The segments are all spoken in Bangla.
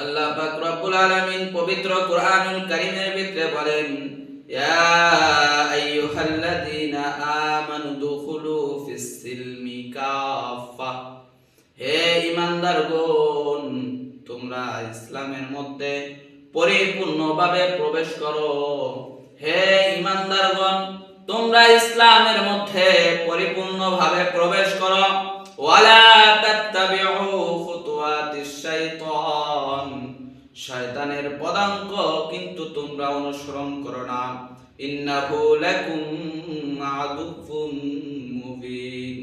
আল্লাহ পাক রব্বুল আলামিন পবিত্র কোরআনুল কারীমের ভিতরে বলেন, ইয়া আইয়ুহাল্লাযীনা আমানু দুখুলু ফিস সিলমি কাফা হে ঈমানদারগণ, তোমরা ইসলামের মধ্যে পরিপূর্ণভাবে প্রবেশ করো। হে ঈমানদারগণ, তোমরা ইসলামের মধ্যে পরিপূর্ণভাবে প্রবেশ করো। ওয়ালা তাত্তাবিউ খুতুওয়াতিশ শাইতান শয়তানের পদাঙ্ক কিন্তু তোমরা অনুসরণ করো না। ইন্নাহু লাকুম আদুফুন মুবিন।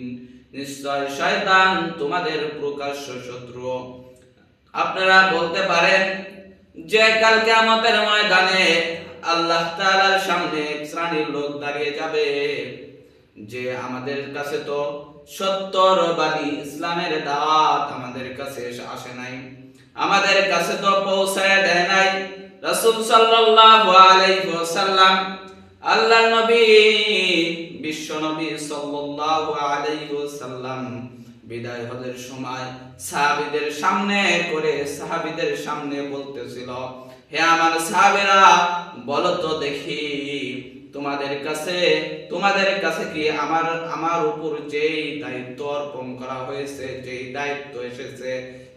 নিশ্চয় শয়তান তোমাদের প্রকাশ্য শত্রু। আপনারা বলতে পারেন যে কাল কিয়ামতের ময়দানে আল্লাহ তাআলার সামনে এক লোক দাঁড়িয়ে যাবে, যে আমাদের কাছে তো সত্তর বাণী ইসলামের দাওয়াত আমাদের কাছে আসে নাই। আমাদের কাছে তো পৌঁছায় দেয় নাই। রাসূল সাল্লাল্লাহু আলাইহি নবী, বিশ্ব নবী সাল্লাল্লাহু আলাইহি বিদায় হজের সময় সাহাবীদের সামনে করে সাহাবীদের সামনে বলতেছিল, হে আমার সাহাবীরা, বলো তো দেখি তোমাদের কাছে তোমাদের কাছে কি আমার আমার উপর যেই দায়িত্ব অর্পণ করা হয়েছে, যেই দায়িত্ব এসেছে,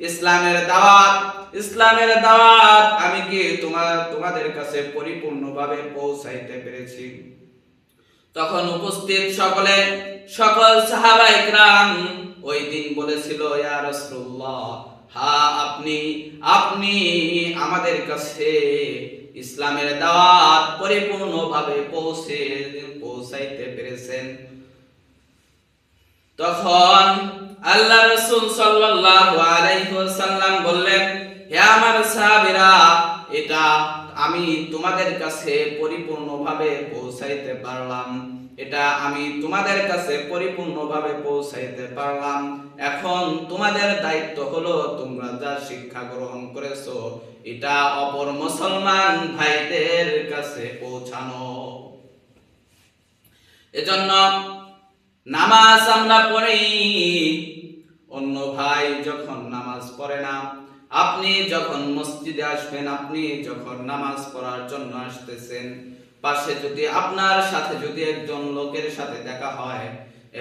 ইসলামের দাওয়াত ইসলামের দাওয়াত, আমি কি তোমার তোমাদের কাছে পরিপূর্ণভাবে পৌঁছাইতে পেরেছি? তখন উপস্থিত সকলে, সকল সাহাবা ইকরাম ওই দিন বলেছিল, ইয়া রাসূলুল্লাহ আপনি আপনি আমাদের কাছে ইসলামের দাওয়াত পরিপূর্ণভাবে পৌঁছে পৌঁছাইতে পেরেছেন। তখন আল্লাহ রসুল সাল্লাল্লাহু আলাইহি ওয়াসাল্লাম বললেন, হে আমার সাহাবীরা এটা আমি তোমাদের কাছে পরিপূর্ণভাবে পৌঁছাইতে পারলাম। এটা আমি তোমাদের কাছে পরিপূর্ণভাবে পৌঁছাইতে পারলাম। এখন তোমাদের দায়িত্ব হলো, তোমরা যা শিক্ষা গ্রহণ করেছ, এটা অপর মুসলমান ভাইদের কাছে পৌঁছানো। এজন্য নামাজ আমরা পড়ি, অন্য ভাই যখন নামাজ পড়ে না আপনি যখন মসজিদে আসবেন, আপনি যখন নামাজ পড়ার জন্য আসতেছেন, পাশে যদি আপনার সাথে যদি একজন লোকের সাথে দেখা হয়,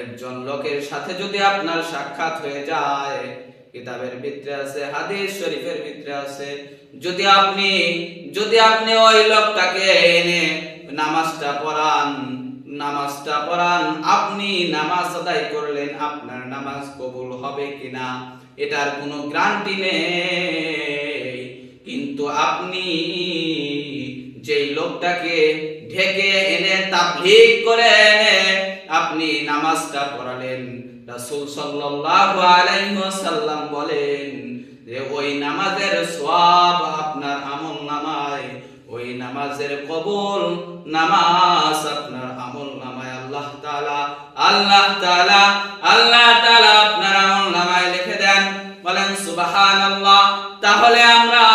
একজন লোকের সাথে যদি আপনার সাক্ষাৎ হয়ে যায়, কিতাবের ভিতরে আছে, হাদিস শরীফের ভিতরে আছে, যদি আপনি যদি আপনি ওই লোকটাকে এনে নামাজটা পড়ান নামাজটা পড়ান, আপনি নামাজ আদায় করলেন, আপনার নামাজ কবুল হবে কিনা? এটার কোনো গ্যারান্টি নেই। কিন্তু আপনি যেই লোকটাকে ঢেকে এনে তাবলীগ করে এনে আপনি নামাজটা পড়ালেন। রাসূল সাল্লাল্লাহু আলাইহি ওয়াসাল্লাম বলেন যে, ওই নামাজের সওয়াব আপনার আমল নামায়, ওই নামাজের কবুল নামাজ আপনার আমল নামায়। আল্লাহ তাআলা আল্লাহ তাআলা আল্লাহ তাআলা আপনার আমল নামায় সুবহানাল্লাহ, তাহলে আমরা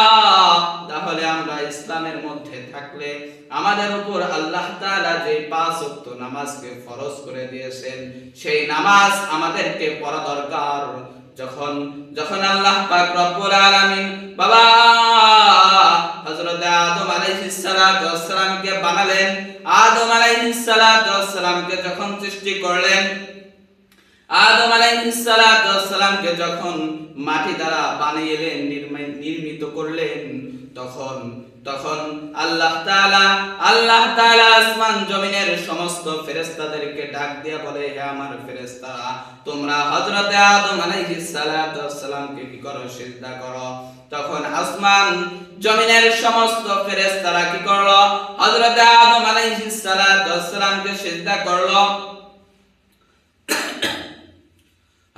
তাহলে আমরা ইসলামের মধ্যে থাকলে আমাদের উপর আল্লাহ তাআলা যে পাঁচ ওয়াক্ত নামাজকে ফরজ করে দিয়েছেন, সেই নামাজ আমাদেরকে পড়া দরকার যখন যখন আল্লাহ পাক রব্বুল আলামিন, বাবা, হযরত আদম আলাইহিস ওয়াস সালামকে বানালেন, আদম আলাইহিস ওয়াস সালামকে যখন সৃষ্টি করলেন আদম আলাইহিস সালাতু ওয়াস সালামকে যখন মাটি দ্বারা বানিয়েলেন নির্মিত করলেন, তখন তখন আল্লাহ তাআলা আল্লাহ তাআলা আসমান জমিনের সমস্ত ফেরেশতাদেরকে ডাক দিয়ে বলে, হে আমার ফেরেশতারা তোমরা হযরতে আদম আলাইহিস সালাতু ওয়াস সালামকে কি করো? সিজদা করো। তখন আসমান জমিনের সমস্ত ফেরেশতারা কি করল? হযরতে আদম আলাইহিস সালাতু ওয়াস সালামকে সিজদা করল।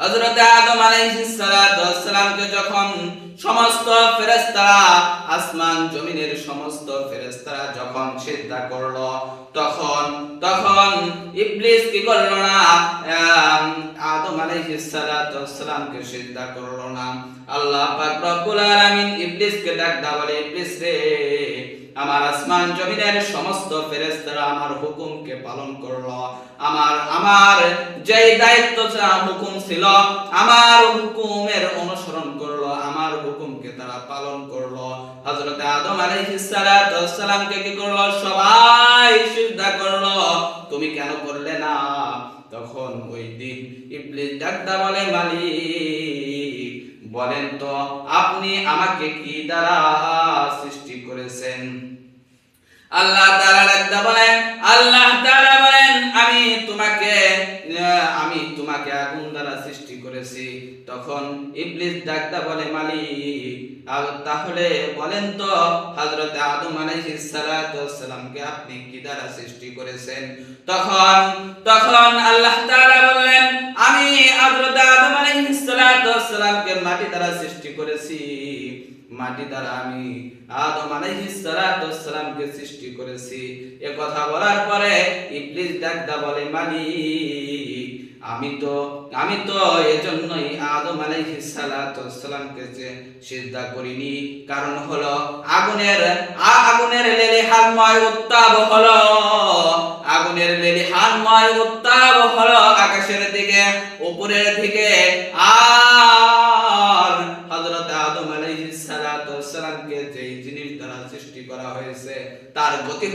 হযরত আদম আলাইহিস সালাতু ওয়াস সালামকে যখন সমস্ত ফেরেশতারা আসমান জমিনের সমস্ত ফেরেশতারা যখন সিজদা করল, তখন তখন ইবলিস কি করল না? আদম আলাইহিস সালাতু ওয়াস সালামকে সিজদা করল না। আল্লাহ পাক রব্বুল আলামিন ইবলিসকে ডাক দা বলে, ইবলিস রে আমার আসমান জমিনের সমস্ত ফেরেশতারা আমার হুকুমকে পালন করল। আমার আমার যেই দায়িত্ব হুকুম ছিল, আমার হুকুমের অনুসরণ করল, আমার হুকুমকে তারা পালন করল। হযরত আদম আলাইহিস সালামকে কি করল? সবাই সিজদা করল। তুমি কেন করলে না? তখন ওই দিন ইবলিস ডাকদা বলে, মালিক, বলেন তো, আপনি আমাকে কি দ্বারা সৃষ্টি করেছেন। আল্লাহ তাআলা বলেন, আল্লাহ তাআলা বলেন, আমি তোমাকে আমি তোমাকে আগুন দ্বারা সৃষ্টি করেছি। তখন ইবলিস ডাকদা বলে আর তাহলে বলেন তো, হযরত আদম আলাইহিস আপনি কি দ্বারা সৃষ্টি করেছেন? তখন তখন আল্লাহ তাআলা বললেন, আমি হযরত আদম আলাইহিস মাটি দ্বারা সৃষ্টি করেছি। মাটি দ্বারা আমি আদম আলাইহিস সালাতু ওয়াসসালামকে সৃষ্টি করেছি। এ কথা বলার পরে ইবলিস ডাকদা বলে, মালিক, আমি তো আমি তো এজন্যই আদম আলাইহিস সালাতু ওয়াসসালামকে যে সিজদা করিনি। কারণ হলো, আগুনের আগুনের লেলিহানময় উত্তাপ হলো, আগুনের লেলিহানময় উত্তাপ হলো আকাশের দিকে, উপরের দিকে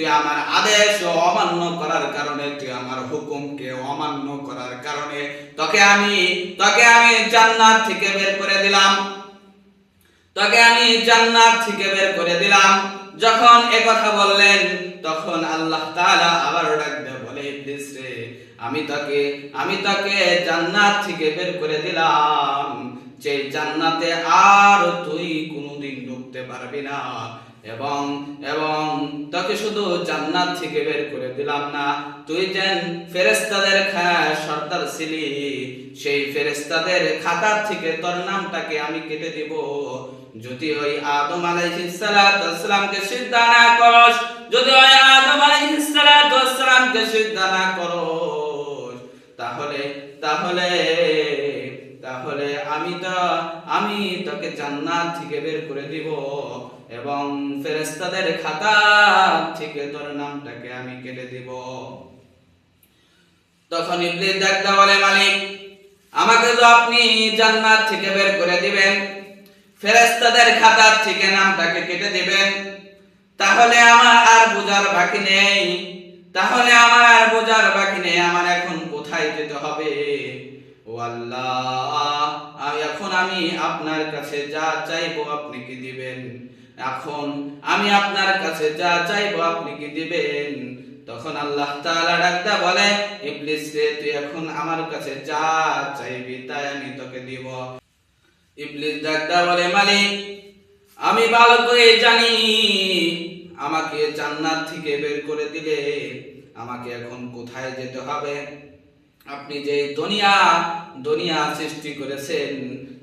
তুই আমার আদেশ অমান্য করার কারণে, তুই আমার হুকুমকে অমান্য করার কারণে তোকে আমি তোকে আমি জান্নাত থেকে বের করে দিলাম। তোকে আমি জান্নাত থেকে বের করে দিলাম। যখন এ কথা বললেন, তখন আল্লাহ তাআলা আবার ডাক দিয়ে বলে, ইবলিস রে, আমি তাকে আমি তাকে জান্নাত থেকে বের করে দিলাম। যে জান্নাতে আর তুই কোনোদিন ঢুকতে পারবি না। এবং এবং তোকে শুধু জান্নাত থেকে বের করে দিলাম না, তুই যেন ফেরেশতাদের খা- সর্দার ছিলি, সেই ফেরেশতাদের খাতা থেকে তোর নামটাকে আমি কেটে দিব। যদি ওই আদম ওয়াসসালামকে সিজদা না করস, যদি ওই আদম ওয়াসসালামকে সিজদা না করস, তাহলে তাহলে তাহলে আমি তো, আমি তোকে জান্নাত থেকে বের করে দিব। এবং ফেরেশতাদের খাতা থেকে তোর নামটাকে আমি কেটে দিব। তখন ইবলিস ডাকতে বলে, মালিক, আমাকে তো আপনি জান্নাত থেকে বের করে দিবেন। ফেরেশতাদের খাতার থেকে নামটাকে কেটে দিবেন। তাহলে আমার আর বোঝার বাকি নেই। তাহলে আমার আর বোঝার বাকি নেই। আমার এখন কোথায় যেতে হবে? আল্লাহ এখন আমি আপনার কাছে যা চাইব আপনি কি দিবেন? এখন আমি আপনার কাছে যা চাইব আপনি কি দিবেন? তখন আল্লাহ তাআলা ডাকতে বলে, ইবলিস রে, তুই এখন আমার কাছে যা চাইবি তাই আমি তোকে দিব। ইবলিস ডাকতে বলে, মালিক, আমি ভালো করে জানি। আমাকে জান্নাত থেকে বের করে দিলে আমাকে এখন কোথায় যেতে হবে? আপনি যে দুনিয়া দুনিয়া সৃষ্টি করেছেন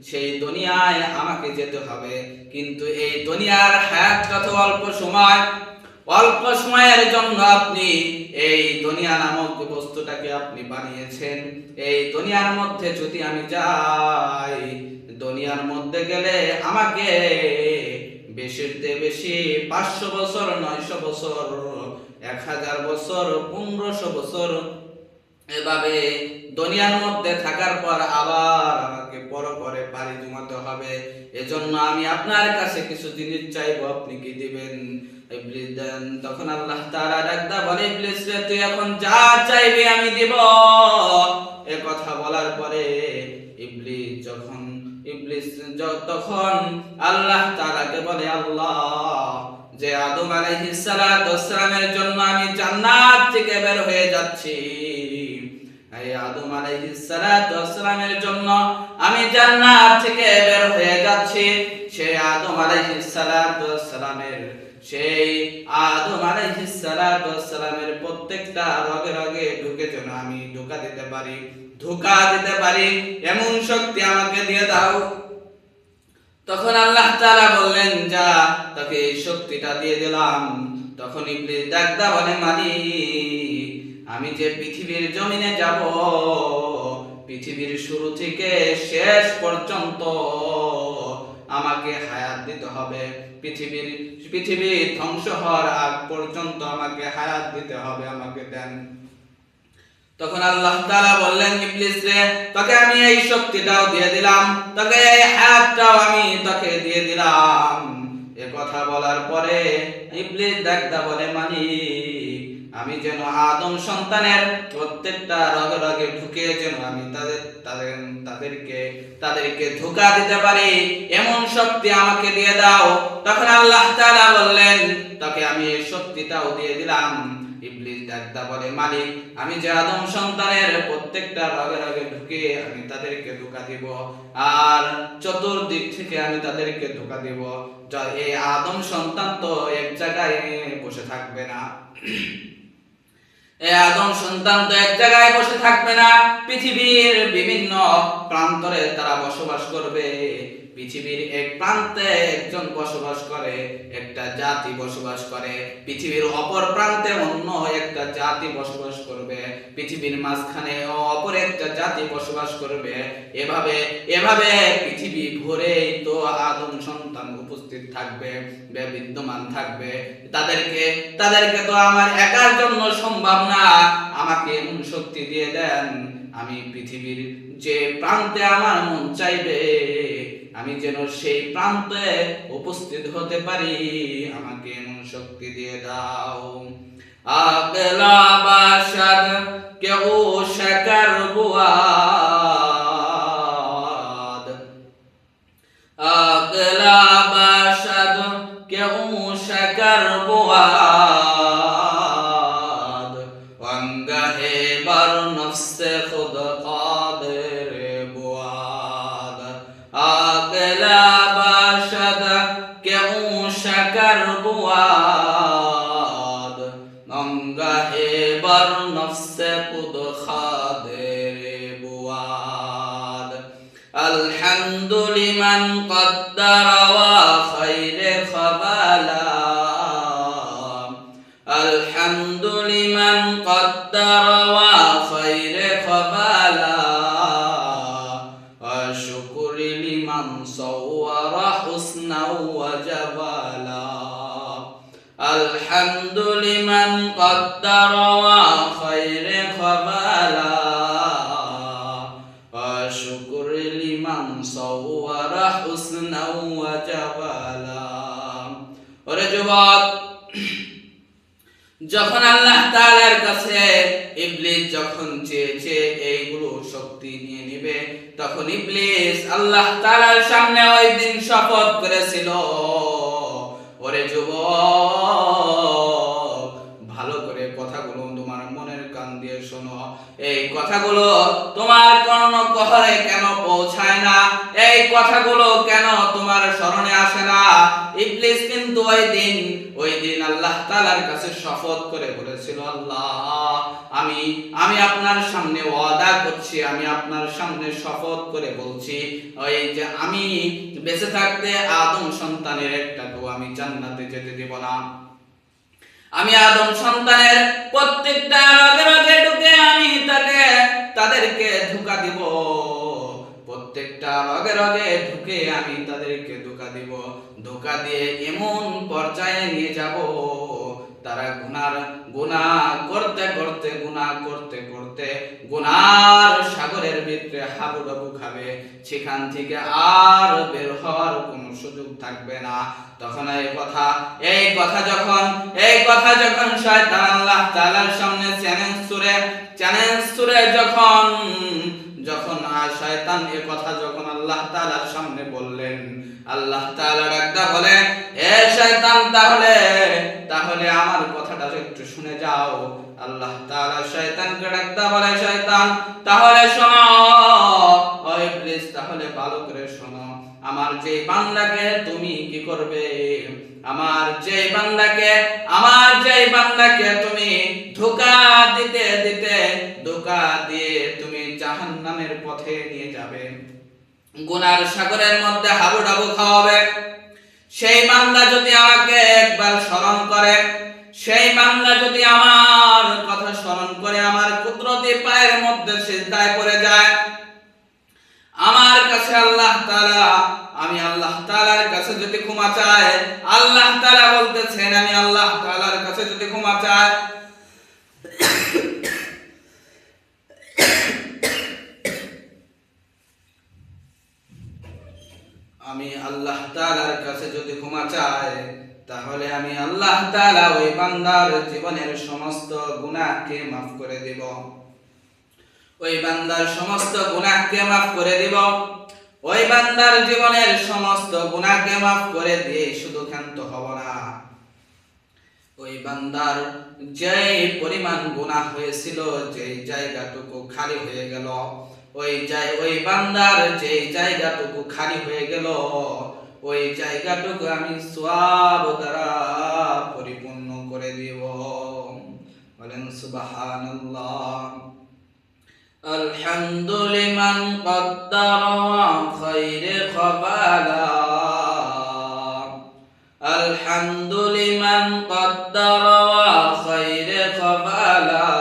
সেই দুনিয়ায় আমাকে যেতে হবে। কিন্তু এই দুনিয়ার হায়াতটা তো অল্প সময়, অল্প সময়ের জন্য আপনি এই দুনিয়া নামক বস্তুটাকে আপনি বানিয়েছেন। এই দুনিয়ার মধ্যে যদি আমি যাই, দুনিয়ার মধ্যে গেলে আমাকে বেশিতে বেশি পাঁচশো বছর, নয়শো বছর, এক হাজার বছর, পনেরোশো বছর এভাবে দুনিয়ার মধ্যে থাকার পর আবার আমাকে পর পরে পাড়ি জমাতে হবে। এজন্য আমি আপনার কাছে কিছু জিনিস চাইব, আপনি কি দিবেন? তখন আল্লাহ ডাকদা বলে তুই এখন যা চাইবি আমি দিব। এ কথা বলার পরে ইবলিস যখন, ইবলিস তখন আল্লাহ বলে, আল্লাহ, যে আদম আলাইহিস সালাতু জন্য আমি জান্নাত থেকে বের হয়ে যাচ্ছি। আমি জান্নাত থেকে বের হয়ে যাচ্ছি। সেই আদম আলাইহিস সেই আদম আলাইহিস প্রত্যেকটা রগে রগে ঢুকে আমি ঢোকা দিতে পারি, ধোকা দিতে পারি, এমন শক্তি আমাকে দিয়ে দাও। তখন আল্লাহ তাআলা বললেন, যা, তাকে এই শক্তিটা দিয়ে দিলাম। তখন ইবলিস ডাকদা বলে মালিক। আমি যে পৃথিবীর জমিনে যাব, পৃথিবীর শুরু থেকে শেষ পর্যন্ত আমাকে হায়াত দিতে হবে। পৃথিবীর, পৃথিবী ধ্বংস হওয়ার আগ পর্যন্ত আমাকে হায়াত দিতে হবে, আমাকে দেন। তখন আল্লাহ তাআলা বললেন, ইবলিস রে, তোকে আমি এই শক্তিটাও দিয়ে দিলাম, তোকে এই হায়াতটাও আমি তোকে দিয়ে দিলাম। এ কথা বলার পরে ইবলিস ডাকদা বলে মালিক আমি যেন আদম সন্তানের প্রত্যেকটা রগে রগে ঢুকে যেন আমি তাদের তাদের, তাদেরকে তাদেরকে ধোকা দিতে পারি। এমন শক্তি আমাকে দিয়ে দাও। তখন আল্লাহ তাআলা বললেন, তোকে আমি এই শক্তিটাও দিয়ে দিলাম। ইবলিস ডাকদা বলে, মালিক, আমি যে আদম সন্তানের প্রত্যেকটা রগে রগে ঢুকে আমি তাদেরকে ধোকা দিব। আর চতুর্দিক থেকে আমি তাদেরকে ধোকা দিব। এই আদম সন্তান তো এক জায়গায় বসে থাকবে না। আদম সন্তান তো এক জায়গায় বসে থাকবে না পৃথিবীর বিভিন্ন প্রান্তরে তারা বসবাস করবে। পৃথিবীর এক প্রান্তে একজন বসবাস করে, একটা জাতি বসবাস করে, পৃথিবীর অপর প্রান্তে অন্য একটা জাতি বসবাস করবে, পৃথিবীর মাঝখানে অপর একটা জাতি বসবাস করবে। এভাবে এভাবে পৃথিবী ভরে তো আদম সন্তান উপস্থিত থাকবে বিদ্যমান থাকবে। তাদেরকে তাদেরকে তো আমার একার জন্য সম্ভব না। আমাকে শক্তি দিয়ে দেন, আমি পৃথিবীর যে প্রান্তে আমার মন চাইবে আমি যেন সেই প্রান্তে উপস্থিত হতে পারি। আমাকে এমন শক্তি দিয়ে দাও। আগলা বাসাদ কেউ শেখার বুয়াদ پر نفس خادر بواد الحمد لمن قدر وشكر لمن صور حسنا وجبالا ওরে যুবক যখন আল্লাহ তাআলার কাছে ইবলিস যখন চেয়েছে এইগুলো শক্তি নিয়ে নিবে তখন ইবলিস আল্লাহ তাআলার সামনে ওই দিন শপথ করেছিল ওরে যুবক কথাগুলো তোমার কর্ণ কহরে কেন পৌঁছায় না? এই কথাগুলো কেন তোমার স্মরণে আসে না? ইবলিস কিন্তু ওই দিন ওই দিন আল্লাহ তাআলার কাছে শপথ করে বলেছিল, আল্লাহ, আমি আমি আপনার সামনে ওয়াদা করছি, আমি আপনার সামনে শপথ করে বলছি, ওই যে আমি বেঁচে থাকতে আদম সন্তানের একটা আমি জান্নাতে যেতে দেব না। আমি আদম সন্তানের প্রত্যেকটা রগে রগে ঢুকে আমি তাকে, তাদেরকে ধোকা দিব। প্রত্যেকটা রগে রগে ঢুকে আমি তাদেরকে ধোকা দিব। ধোকা দিয়ে এমন পর্যায়ে নিয়ে যাব, তারা গুনার গুনাহ করতে করতে, গুনাহ করতে করতে গুনার হাবুডুবু খাবে, সেখান থেকে আর বের হওয়ার কোনো সুযোগ থাকবে না। তখন এই কথা এই কথা যখন, এই কথা যখন শয়তান আল্লাহ তাআলার সামনে চ্যালেঞ্জ সুরে চ্যালেঞ্জ সুরে যখন যখন আর শয়তান এ কথা যখন আল্লাহ তাআলার সামনে বললেন, আল্লাহ তাআলা বলে, এ শয়তান, তাহলে তাহলে আমার কথাটা একটু শুনে যাও। আল্লাহ তাআলা শয়তানকে ডাকটা বলে শয়তান, তাহলে শোনো, ও ইবলিস, তাহলে ভালো করে শোনো। আমার যে বান্দাকে তুমি কি করবে? আমার যে বান্দাকে, আমার যে বান্দাকে তুমি ধোকা দিতে দিতে, ধোকা দিয়ে তুমি জাহান্নামের পথে নিয়ে যাবে। গুনার সাগরের মধ্যে হাবুডাবু খাওয়াবে। সেই বান্দা যদি আমাকে একবার স্মরণ করে, সেই বান্দা যদি আমার কথা স্মরণ করে আমার কুদরতি পায়ের মধ্যে সিজদায় পড়ে যায়। আমার কাছে আল্লাহ তাআলা, আমি আল্লাহ তাআলার কাছে যদি ক্ষমা চাই, আল্লাহ তাআলা বলতেছেন, আমি আল্লাহ তাআলার কাছে যদি ক্ষমা চাই। আমি আল্লাহ তাআলার কাছে যদি ক্ষমা চাই তাহলে আমি আল্লাহ তাআলা ওই বান্দার জীবনের সমস্ত গুনাহকে মাফ করে দেব। ওই বান্দার সমস্ত গুনাহকে মাফ করে দিব। ওই বান্দার জীবনের সমস্ত গুনাহকে মাফ করে দিয়ে শুধু ক্ষান্ত হব না। ওই বান্দার যে পরিমাণ গুনাহ হয়েছিল যে জায়গাটুকু খালি হয়ে গেল, ওই জায় ওই বান্দার যে জায়গাটুকু খালি হয়ে গেল ওই জায়গাটুকু আমি সওয়াব দ্বারা পরিপূর্ণ করে দিব বলেন সুবহানাল্লাহ الحمد لمن قدر خير خبالا الحمد لمن قدر خير خبالا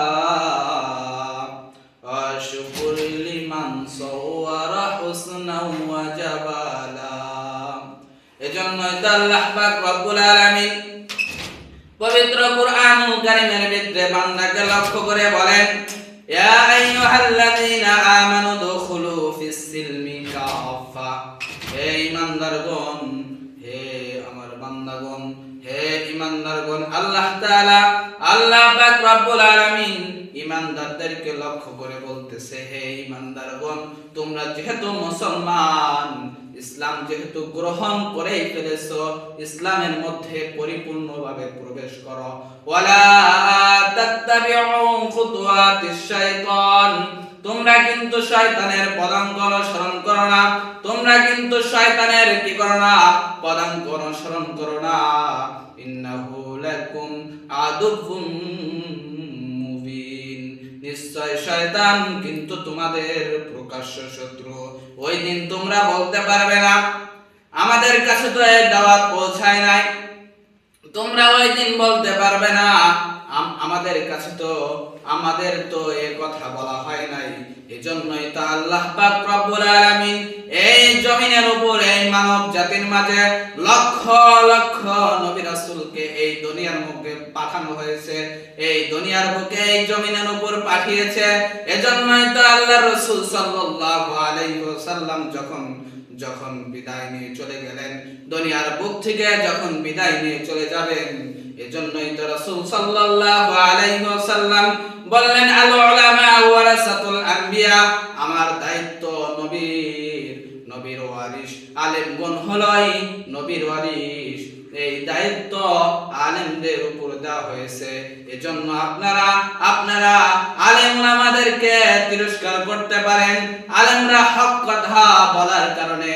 এজন্যই তো আল্লাহ পাক পবিত্র কুরআন কারীমের ভিতরে বান্দাকে লক্ষ্য করে বলেন, ইয়া আইয়ুহাল্লাযীনা আমানু দুখুলু ফিস সিলমি কাফা হে ঈমানদারগণ, হে আমার বান্দাগণ, হে ঈমানদারগণ, আল্লাহ তাআলা, আল্লাহ পাক রব্বুল আলামিন ঈমানদারদেরকে লক্ষ্য করে বলতেছে, হে ঈমানদারগণ, তোমরা যেহেতু মুসলমান ইসলাম যেহেতু গ্রহণ করেই ফেলেছো, ইসলামের মধ্যে পরিপূর্ণভাবে প্রবেশ করো। তোমরা কিন্তু শয়তানের পদাঙ্ক অনুসরণ করো না। তোমরা কিন্তু শয়তানের কি করো না? পদাঙ্ক অনুসরণ করো না। ইন্নাহু লাকুম আদুফুম মুবিন। নিশ্চয় শয়তান কিন্তু তোমাদের প্রকাশ্য শত্রু। ওই দিন তোমরা বলতে পারবে না, আমাদের কাছে তো এর দাওয়াত পৌঁছায় নাই। তোমরা ওই দিন বলতে পারবে না আমাদের কাছে তো, আমাদের তো এ কথা বলা হয় নাই। এজন্যই তো আল্লাহ পাক রব্বুল আলামিন এই জমিনের উপর, এই মানব জাতির মাঝে লক্ষ লক্ষ নবী রাসূলকে এই দুনিয়ার মুখে পাঠানো হয়েছে, এই দুনিয়ার বুকে এই জমিনের উপর পাঠিয়েছে। এজন্যই তো আল্লাহ রাসূল সাল্লাল্লাহু আলাইহি ওয়াসাল্লাম যখন যখন বিদায় নিয়ে চলে গেলেন, দুনিয়ার বুক থেকে যখন বিদায় নিয়ে চলে যাবেন এজন্যই তো রাসূল সাল্লাল্লাহু আলাইহি ওয়াসাল্লাম বললেন আল উলামা ওয়ারাসাতুল আম্বিয়া আমার দায়িত্ব নবীর নবীর ওয়ারিস আলেমগণ হলই নবীর ওয়ারিস এই দায়িত্ব আলেমদের উপর দেওয়া হয়েছে। এজন্য আপনারা আপনারা আলেম আমাদেরকে তিরস্কার করতে পারেন। আলেমরা হক কথা বলার কারণে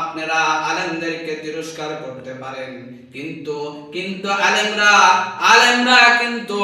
আপনারা আলেমদেরকে তিরস্কার করতে পারেন। কিন্তু কিন্তু আলেমরা আলেমরা কিন্তু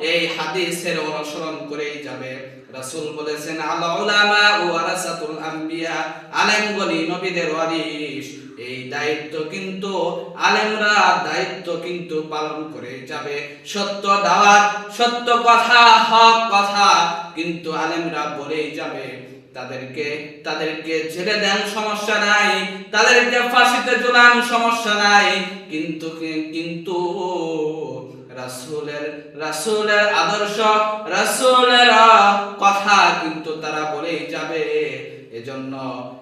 এই হাদিসের অনুসরণ করেই যাবে। রাসূল বলেছেন, আল উলামা ওয়ারাসাতুল আম্বিয়া আলেমগণই নবীদের ওয়ারিস এই দায়িত্ব কিন্তু, আলেমরা দায়িত্ব কিন্তু পালন করে যাবে। সত্য দাওয়াত, সত্য কথা, হক কথা কিন্তু আলেমরা বলেই যাবে। তাদেরকে তাদেরকে ছেড়ে দেন, সমস্যা নাই। তাদেরকে ফাঁসিতে ঝুলান, সমস্যা নাই। কিন্তু কিন্তু রাসূলের রাসূলের আদর্শ, রাসূলের কথা কিন্তু তারা বলেই যাবে। এজন্য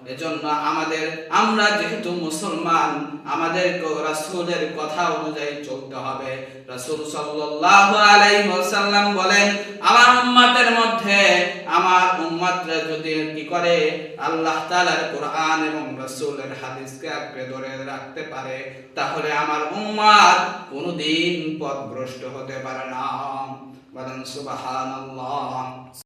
এজন্য আমাদের, আমরা যেহেতু মুসলমান আমাদের রাসূলের কথা অনুযায়ী চলতে হবে। রাসূল সাল্লাল্লাহু আলাইহি ওয়াসাল্লাম বলেন, আমার উম্মতের মধ্যে, আমার উম্মতরা যদি কি করে, আল্লাহ তাআলার কোরআন এবং রাসূলের হাদিসকে আঁকড়ে ধরে রাখতে পারে, তাহলে আমার উম্মত কোনোদিন পথভ্রষ্ট হতে পারে না। বলেন, সুবহানাল্লাহ।